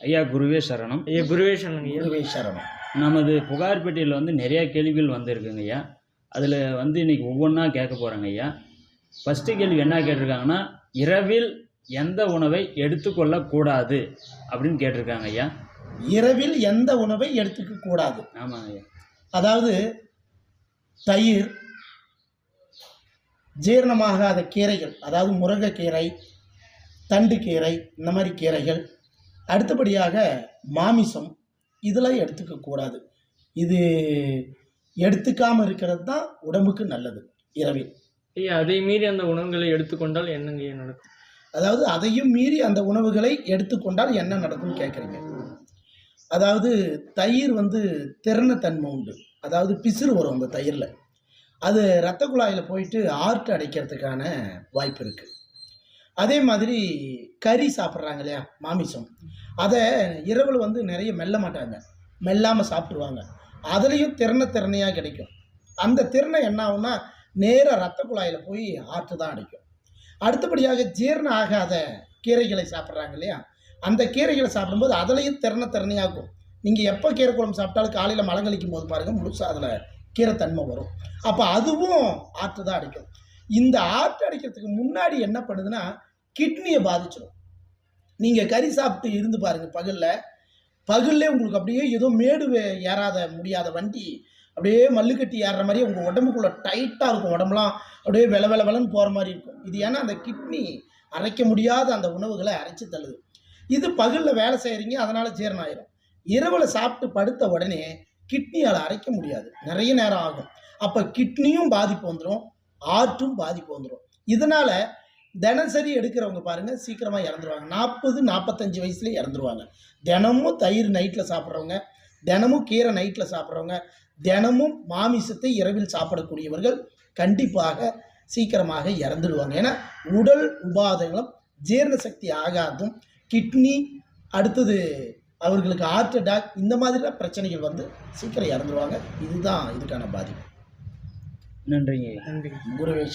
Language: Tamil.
ஐயா குருவே சரணம். ஐயா குருவே ஐயா. குருவே சரணம். நமது புகார் பெட்டியில் வந்து நிறையா கேள்விகள் வந்திருக்குங்க ஐயா. அதில் வந்து இன்னைக்கு ஒவ்வொன்றா கேட்க போகிறேங்க ஐயா. ஃபஸ்ட்டு கேள்வி என்ன கேட்டிருக்காங்கன்னா இரவில் எந்த உணவை எடுத்துக்கொள்ளக்கூடாது அப்படின்னு கேட்டிருக்காங்க ஐயா. இரவில் எந்த உணவை எடுத்துக்க கூடாது? ஆமாங்க ஐயா. அதாவது தயிர் ஜீரணமாகாத கீரைகள் அதாவது முருங்கைக்கீரை தண்டுக்கீரை இந்த மாதிரி கீரைகள் அடுத்தபடியாக மாமிசம் இதெல்லாம் எடுத்துக்க கூடாது. இது எடுத்துக்காமல் இருக்கிறது தான் உடம்புக்கு நல்லது இரவில். ஐயா அதை மீறி அந்த உணவுகளை எடுத்துக்கொண்டால் என்னங்க நடக்கும்? அதாவது அதையும் மீறி அந்த உணவுகளை எடுத்துக்கொண்டால் என்ன நடக்கும்னு கேட்குறீங்க. அதாவது தயிர் வந்து திறனத்தன்மை உண்டு. அதாவது பிசிறு வரும் அந்த தயிரில். அது இரத்த குழாயில் போயிட்டு ஆர்ட் அடைக்கிறதுக்கான வாய்ப்பு இருக்குது அதே மாதிரி கறி சாப்பிட்றாங்க இல்லையா மாமிசம். அதை இரவில் வந்து நிறைய மெல்ல மாட்டாங்க. மெல்லாமல் சாப்பிட்ருவாங்க அதுலேயும் திறனை திறனையாக கிடைக்கும். அந்த திறனை என்ன ஆகும்னா நேராக ரத்த குழாயில் போய் ஆற்று தான் அடைக்கும். அடுத்தபடியாக ஜீரணம் ஆகாத கீரைகளை சாப்பிட்றாங்க இல்லையா? அந்த கீரைகளை சாப்பிடும்போது அதுலேயும் திறனை திறனையாகும் நீங்கள் எப்போ கீரை குழம்பு சாப்பிட்டாலும் காலையில் மலங்கழிக்கும் போது பாருங்கள் முழுசாக அதில் கீரைத்தன்மை வரும். அப்போ அதுவும் ஆற்று தான் அடிக்கும். இந்த ஆற்று அடிக்கிறதுக்கு முன்னாடி என்ன பண்ணுதுன்னா கிட்னியை பாதிச்சிடும் நீங்கள் கறி சாப்பிட்டு இருந்து பாருங்கள் பகலில். பகல்லே உங்களுக்கு அப்படியே ஏதோ மேடு வே- ஏறாத முடியாத வண்டி அப்படியே மல்லுக்கட்டி ஏறுற மாதிரி உங்கள் உடம்புக்குள்ளே டைட்டாக இருக்கும். உடம்புலாம் அப்படியே வெல வெல வெலன்னு போகிற மாதிரி இருக்கும். இது ஏன்னா அந்த கிட்னி அரைக்க முடியாத அந்த உணவுகளை அரைச்சி தள்ளுது. இது பகலில் வேலை செய்கிறீங்க அதனால் ஜீரணம் ஆயிரும். இரவில் சாப்பிட்டு படுத்த உடனே கிட்னியால் அரைக்க முடியாது. நிறைய நேரம் ஆகும். அப்போ கிட்னியும் பாதிப்பு வந்துடும் ஆர்ட்டும் பாதிப்பு வந்துடும் இதனால் தினசரி எடுக்கிறவங்க பாருங்கள் சீக்கிரமாக இறந்துருவாங்க. நாற்பது நாற்பத்தஞ்சு வயசுலேயே இறந்துருவாங்க. தினமும் தயிர் நைட்டில் சாப்பிட்றவங்க தினமும் கீரை நைட்டில் சாப்பிட்றவங்க தினமும் மாமிசத்தை இரவில் சாப்பிடக்கூடியவர்கள் கண்டிப்பாக சீக்கிரமாக இறந்துடுவாங்க ஏன்னா உடல் உபாதைகளும் ஜீரண சக்தி ஆகாதும். கிட்னி அடுத்தது அவர்களுக்கு ஹார்ட் அட்டாக் இந்த மாதிரிலாம் பிரச்சனைகள் வந்து சீக்கிரம் இறந்துருவாங்க. இதுதான் இதுக்கான பாதிப்பு. நன்றிங்க. நன்றி குருவே